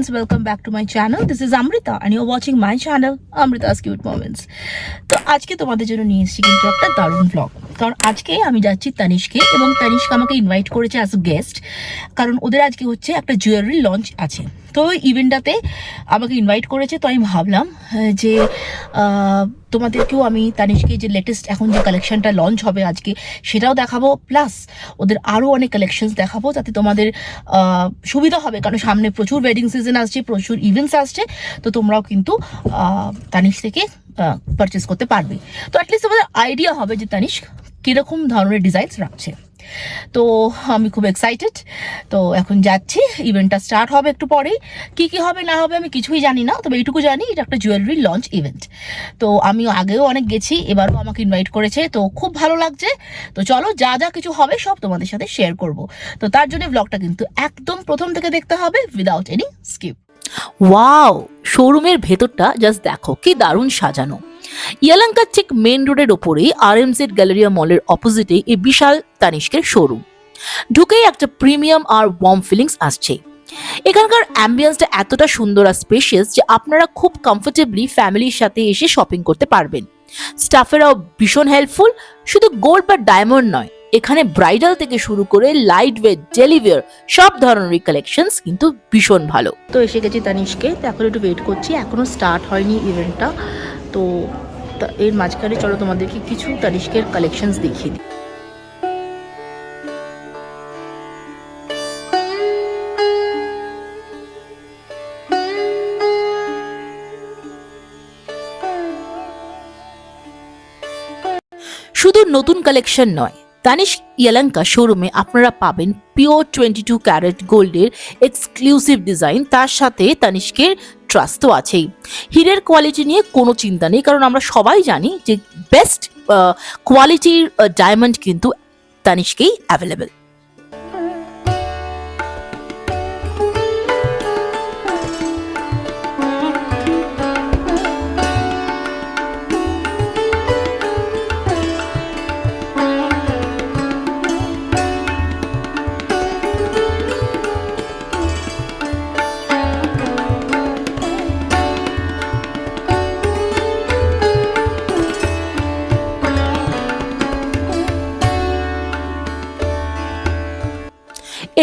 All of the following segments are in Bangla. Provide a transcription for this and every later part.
friends, welcome back to my channel. This is Amrita and you're watching my channel Amrita's Cute Moments. আজকে তোমাদের জন্য নিয়ে এসেছি কিন্তু একটা দারুণ ব্লগ কারণ আজকে আমি যাচ্ছি তানিশকে এবং তানিশক আমাকে ইনভাইট করেছে অ্যাজ গেস্ট কারণ ওদের আজকে হচ্ছে একটা জুয়েলারি লঞ্চ আছে। তো ইভেন্টটাতে আমাকে ইনভাইট করেছে, তো আমি ভাবলাম যে তোমাদেরকেও আমি তানিশকে যে লেটেস্ট এখন যে কালেকশনটা লঞ্চ হবে আজকে সেটাও দেখাবো। প্লাস ওদের আরও অনেক কালেকশনস দেখাবো যাতে তোমাদের সুবিধা হবে। কারণ সামনে প্রচুর ওয়েডিং সিজন আসছে, প্রচুর ইভেন্টস আসছে, তো তোমরাও কিন্তু তানিশ থেকে পারচেস করতে পারবে। তো অ্যাটলিস্ট তোমাদের আইডিয়া হবে যে তানিশ কীরকম ধরনের ডিজাইনস রাখছে। তো আমি খুব এক্সাইটেড তো এখন যাচ্ছি ইভেন্টটা স্টার্ট হবে একটু পরেই। কি কি হবে, না হবে আমি কিছুই জানি না, তবে এইটুকু জানি এটা একটা জুয়েলারি লঞ্চ ইভেন্ট তো আমি আগেও অনেক গেছি, এবারও আমাকে ইনভাইট করেছে, তো খুব ভালো লাগছে। তো চলো যা যা কিছু হবে সব তোমাদের সাথে শেয়ার করব। তো তার জন্য ব্লগটা কিন্তু একদম প্রথম থেকে দেখতে হবে উইদাউট এনি স্কিপ ওয়াও শোরুমের ভেতরটা জাস্ট দেখো, কি দারুণ সাজানো। ইয়ালাঙ্কার ঠিক মেন রোডের ওপরেই আর এম জেড গ্যালারিয়া মলের অপোজিটে এই বিশাল তানিষ্কের শোরুম ঢুকেই একটা প্রিমিয়াম আর ওয়ার্ম ফিলিংস আসছে। এখানকার অ্যাম্বিয়েন্সটা এতটা সুন্দর আর স্পেশিয়াস যে আপনারা খুব কমফোর্টেবলি ফ্যামিলির সাথে এসে শপিং করতে পারবেন। স্টাফেরাও ভীষণ হেল্পফুল শুধু গোল্ড বা ডায়মন্ড নয় এখানে ব্রাইডাল থেকে শুরু করে লাইট ওয়েট ডেলিভার সব ধরনেরই কালেকশনস কিন্তু ভীষণ ভালো। তো এসে গেছি তানিশকে তো এখন একটু ওয়েট করছি এখনও স্টার্ট হয়নি ইভেন্টটা তো তা- এর মাঝখানে চলো তোমাদেরকে কিছু তানিশকের কালেকশনস দেখিয়ে দিই। শুধু নতুন কালেকশন নয় তানিশ ইয়ালাঙ্কা শোরুমে আপনারা পাবেন পিওর টোয়েন্টি টু ক্যারেট গোল্ডের এক্সক্লুসিভ ডিজাইন তার সাথে তানিশকের ট্রাস্ট তো আছেই। হীরের কোয়ালিটি নিয়ে কোনো চিন্তা নেই, কারণ আমরা সবাই জানি যে বেস্ট কোয়ালিটির ডায়মন্ড কিন্তু তানিশকেই অ্যাভেলেবেল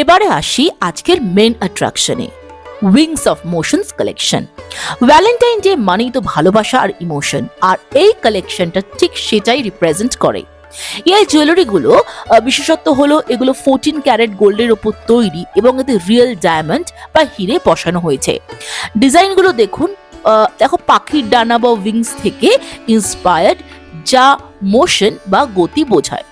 এবারে আসি আজকের main অ্যাট্রাকশনে Wings of Motions collection Valentine Day মানেই তো ভালোবাসা আর ইমোশন আর এই কালেকশনটা ঠিক সেটাই রিপ্রেজেন্ট করে। এই জুয়েলারিগুলো বিশেষত্ব হলো এগুলো ফোরটিন ক্যারেট গোল্ডের ওপর তৈরি এবং এতে রিয়েল ডায়মন্ড বা হিরে বসানো হয়েছে। ডিজাইনগুলো দেখুন দেখো পাখির ডানা বা উইংস থেকে ইন্সপায়ার্ড যা মোশন বা গতি বোঝায়।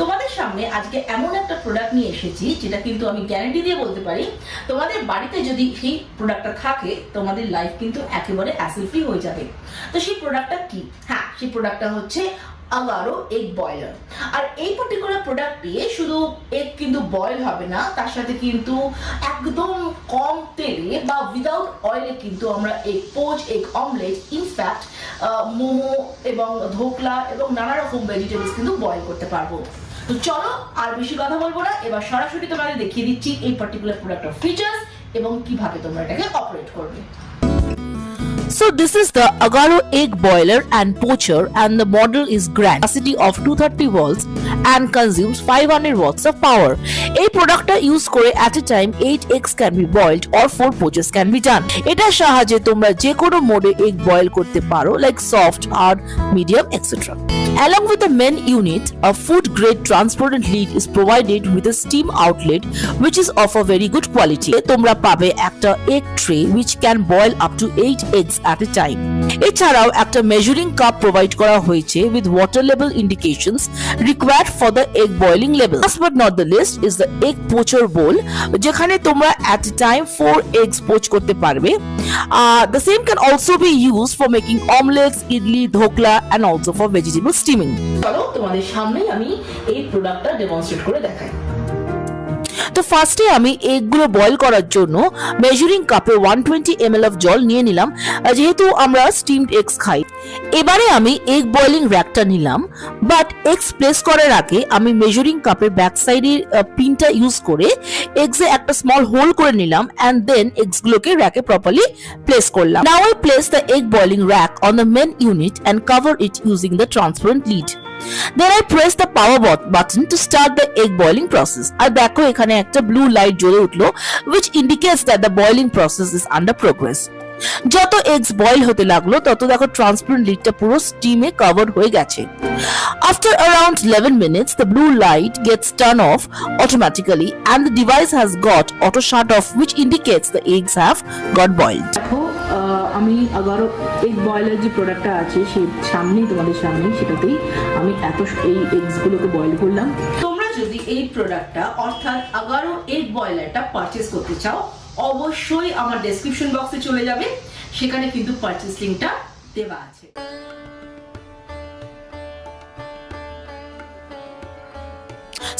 তোমাদের সামনে আজকে এমন একটা প্রোডাক্ট নিয়ে এসেছি, যেটা কিন্তু আমি গ্যারেন্টি দিয়ে বলতে পারি, তোমাদের বাড়িতে যদি সেই প্রোডাক্টটা থাকে, তোমাদের লাইফ কিন্তু একেবারে অ্যাসেল ফ্রি হয়ে যাবে। তো সেই প্রোডাক্টটা কি? হ্যাঁ সেই প্রোডাক্টটা হচ্ছে আগারো এগ বয়লার আর এই পার্টিকুলার প্রোডাক্ট দিয়ে শুধু এগ কিন্তু বয়েল হবে না, তার সাথে কিন্তু একদম কম তেলে বা উইদাউট অয়েলে কিন্তু আমরা egg poach egg omelette in fact momo এবং ধোকলা এবং নানা রকম ভেজিটেবলস কিন্তু বয়েল করতে পারব। তো চলো, আর বেশি কথা বলব না। এবার সরাসরি তোমাদের দেখিয়ে দিচ্ছি এই পার্টিকুলার প্রোডাক্টের ফিচার্স এবং কীভাবে তোমরা এটাকে অপারেট করবে। So this is the Agaro egg boiler and poacher and the model is grand capacity of 230 volts and consumes 500 watts of power. এই প্রোডাক্টটা ইউজ করে at a time 8 eggs can be boiled or 4 poachers can be done. এটার সাহায্যে তোমরা যে কোনো মোডে এগ বয়েল করতে পারো like soft hard medium etcetera Along with the main unit, a food grade transparent lid is provided with a steam outlet which is of a very good quality. তোমরা পাবে একটা egg tray which can boil up to 8 eggs at a time. এছাড়াও একটা মেজারিং কাপ প্রোভাইড করা হয়েছে water level indications required for the egg boiling level. Last but not the least is the egg poacher bowl যেখানে তোমরা at a time 4 eggs poach করতে পারবে। Uh, same can also be used for making omelets, idli, dhokla and also for vegetable steaming. চলো তোমাদের সামনে আমি এই প্রোডাক্টটা ডেমনস্ট্রেট করে দেখাই তো ফার্স্টে আমি এগগুলো বয়েল করার জন্য মেজারিং কাপে ওয়ান টোয়েন্টি এম অফ জল নিয়ে নিলাম। যেহেতু আমরা স্টিমড এগস খাই, এবারে আমি এগ বয়েলিং র্যাকটা নিলাম বাট এগস প্লেস করার আগে আমি মেজারিং কাপের ব্যাক সাইডের পিনটা ইউজ করে এগসে একটা স্মল হোল করে নিলাম অ্যান্ড দেন এগস গুলোকে র্যাকে প্রপারলি প্লেস করলাম। Now I place the egg boiling rack on the main unit and cover it using the transparent lid Then I press the power button to start the egg boiling process. আর দেখো এখানে সেখানে একটা ব্লু লাইট জ্বলে উঠল which indicates that the boiling process is under progress যত এগস বয়ল হতে লাগল, তত দেখো ট্রান্সপারেন্ট লিডটা পুরো স্টিমে কভার হয়ে গেছে। After around eleven minutes the blue light gets turn off automatically and the device has got auto shut off which indicates the eggs have got boiled আমি আবারও এই বয়লার যে প্রোডাক্টটা আছে সে সামনেই, তোমাদের সামনে সেটাতেই আমি এত এই এগসগুলোকে বয়ল করলাম। যদি এই প্রোডাক্টটা অর্থাৎ আগারো এগ বয়লারটা পারচেস করতে চাও, অবশ্যই আমার ডেসক্রিপশন বক্সে চলে যাবে। সেখানে কিন্তু পারচেস লিংকটা দেওয়া আছে।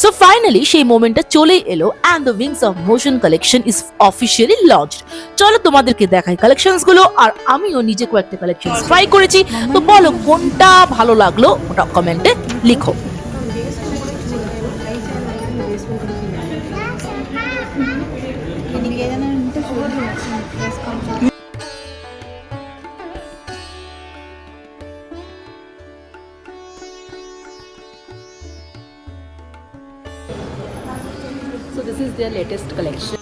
সো ফাইনালি সেই মোমেন্টটা চলে এলো and the Wings of Motion collection is officially launched চলো তোমাদেরকে দেখাই কালেকশনসগুলো আর আমিও নিজে কয়েকটা কালেকশন ট্রাই করেছি। তো বলো, কোনটা ভালো লাগল? ওটা কমেন্টে লিখো। So this is their latest collection.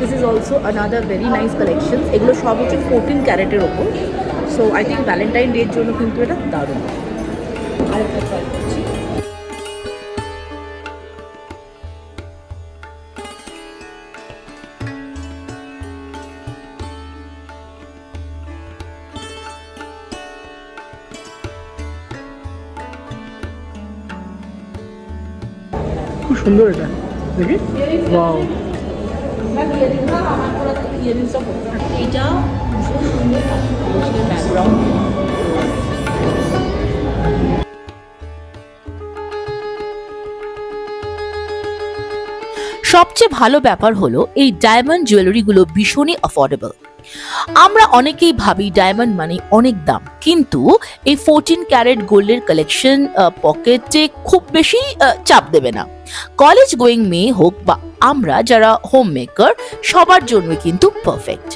This is also another very nice collection. এগুলো সব হচ্ছে 14 ক্যারেটের ওপর সো আই থিঙ্ক ভ্যালেন্টাইন ডের জন্য কিন্তু এটা দারুণ। আরেকটা ট্রাই করছি। খুব সুন্দর এটা দেখি। ওয়াও এটা সবচেয়ে ভালো ব্যাপার হলো এই ডায়মন্ড জুয়েলারিগুলো ভীষণই অ্যাফোর্ডেবল আমরা অনেকেই ভাবি ডায়মন্ড মানে অনেক দাম, কিন্তু এই ফোরটিন ক্যারেট গোল্ডের কালেকশন পকেটে খুব বেশি চাপ দেবে না। কলেজ গোয়িং মেয়ে হোক বা আমরা যারা হোম মেকার সবার জন্য কিন্তু পারফেক্ট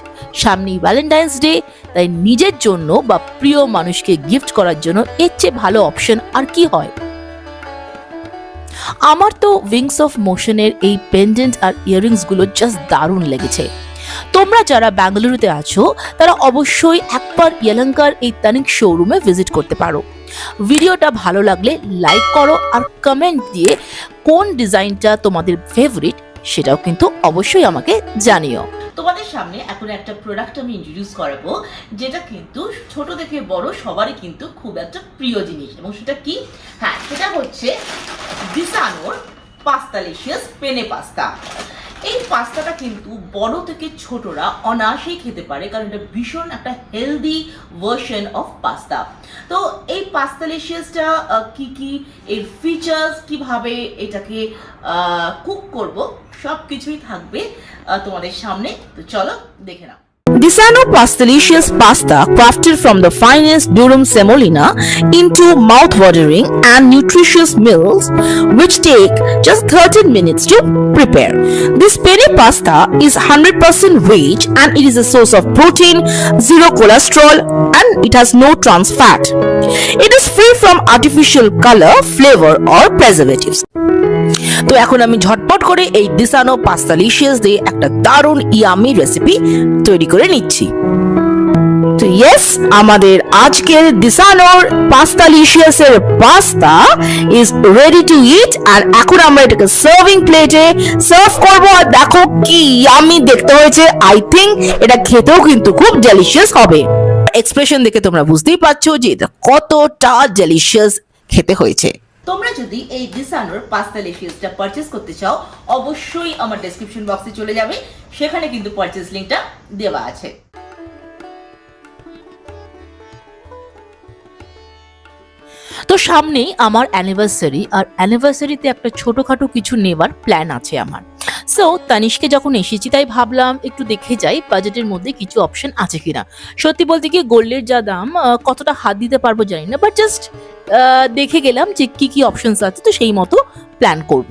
সামনেই ভ্যালেন্টাইন্স ডে তাই নিজের জন্য বা প্রিয় মানুষকে গিফট করার জন্য এর চেয়ে ভালো অপশন আর কি হয়? আমার তো উইংস অফ মোশনের এই পেন্ডেন্ট আর ইয়াররিংসগুলো জাস্ট দারুণ লেগেছে। তোমরা যারা বেঙ্গালুরুতে আছো, তারা অবশ্যই একবার ইয়েলঙ্কার এই তানিক শোরুমে ভিজিট করতে পারো। ভিডিওটা ভালো লাগলে লাইক করো আর কমেন্ট দিয়ে কোন ডিজাইনটা তোমাদের ফেভারিট সেটাও কিন্তু অবশ্যই আমাকে জানিও। তোমাদের সামনে এখন একটা প্রোডাক্ট আমি ইন্ট্রোডিউস করাবো, যেটা কিন্তু ছোট থেকে বড় সবারই কিন্তু খুব একটা প্রিয় জিনিস। এবং সেটা কি? হ্যাঁ সেটা হচ্ছে দিসানোর পাস্তালিশিয়াস পেনে পাস্তা। এই পাস্তাটা কিন্তু বড় থেকে ছোটরা অনায়াসেই খেতে পারে, কারণ এটা ভীষণ একটা হেলদি ভার্সন অফ পাস্তা তো এই পাস্তালিশিয়াসটা কি কি, এর ফিচার্স কীভাবে এটাকে কুক করব সব কিছুই থাকবে তোমাদের সামনে তো চলো দেখে নাও Disano Pastelicious pasta crafted from the finest durum semolina into mouth-watering and nutritious meals which take just 13 minutes to prepare. This penne pasta is 100% veg and it is a source of protein, zero cholesterol and it has no trans fat. It is free from artificial color, flavor or preservatives. তো এখন আমি ঝটপট করে এই দিসানো পাস্তালিশিয়াস দিয়ে একটা দারুণ ইয়ামি রেসিপি তৈরি করে নিচ্ছি। ইয়েস আমাদের আজকের দিসানোর পাস্তালিশিয়াস এর pasta is ready to eat আর এখন আমরা এটাকে সার্ভিং প্লেটে সার্ভ করব। আর দেখো কি ইয়ামি দেখতে হয়েছে। আই থিংক এটা খেতেও কিন্তু খুব ডেলিশিয়াস হবে। এক্সপ্রেশন দেখে তোমরা বুঝতেই পারছ যে এটা কতটা ডেলিশিয়াস খেতে হয়েছে। তোমরা যদি এই ডিসানোর পাস্তা লেশিয়াসটা পারচেস করতে চাও, অবশ্যই আমার ডেসক্রিপশন বক্সে চলে যাবে। সেখানে কিন্তু পারচেস লিঙ্কটা দেওয়া আছে। তো সামনেই আমার অ্যানিভার্সারি আর অ্যানিভার্সারিতে একটা ছোটোখাটো কিছু নেবার প্ল্যান আছে আমার। সো তানিশকে যখন এসেছি, তাই ভাবলাম একটু দেখে যাই বাজেটের মধ্যে কিছু অপশন আছে কিনা। সত্যি বলতে কি, গোল্ডের যা দাম কতটা হাত দিতে পারব জানি না বাট জাস্ট দেখে গেলাম যে কি কি অপশনস আছে, তো সেই মতো প্ল্যান করব।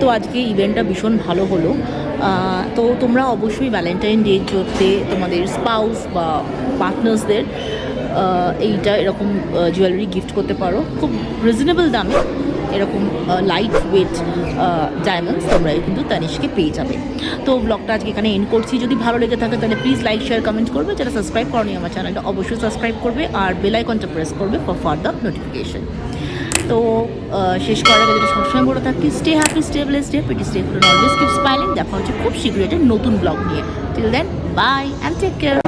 তো আজকে ইভেন্টটা ভীষণ ভালো হলো। তো তোমরা অবশ্যই ভ্যালেন্টাইন ডের জোরতে তোমাদের স্পাউস বা পার্টনার্সদের এইটা এরকম জুয়েলারি গিফট করতে পারো। খুব রিজনেবল দামে। এরকম লাইট ওয়েট ডায়মন্ডস তোমরা কিন্তু তানিশকে পেয়ে যাবে। তো ব্লগটা আজকে এখানে এন্ড করছি। যদি ভালো লেগে থাকে, তাহলে প্লিজ লাইক শেয়ার কমেন্ট করবে। যারা সাবস্ক্রাইব করনি আমার চ্যানেলটা অবশ্যই সাবস্ক্রাইব করবে আর বেল আইকনটা প্রেস করবে ফর ফার্দার নোটিফিকেশন তো শেষ করার আগে যেটা সবসময় বলে থাকি stay happy stay bless stay pretty stay always keep smiling দেখা হচ্ছে খুব শীঘ্রই একটা নতুন ব্লগ নিয়ে। Till then bye and take care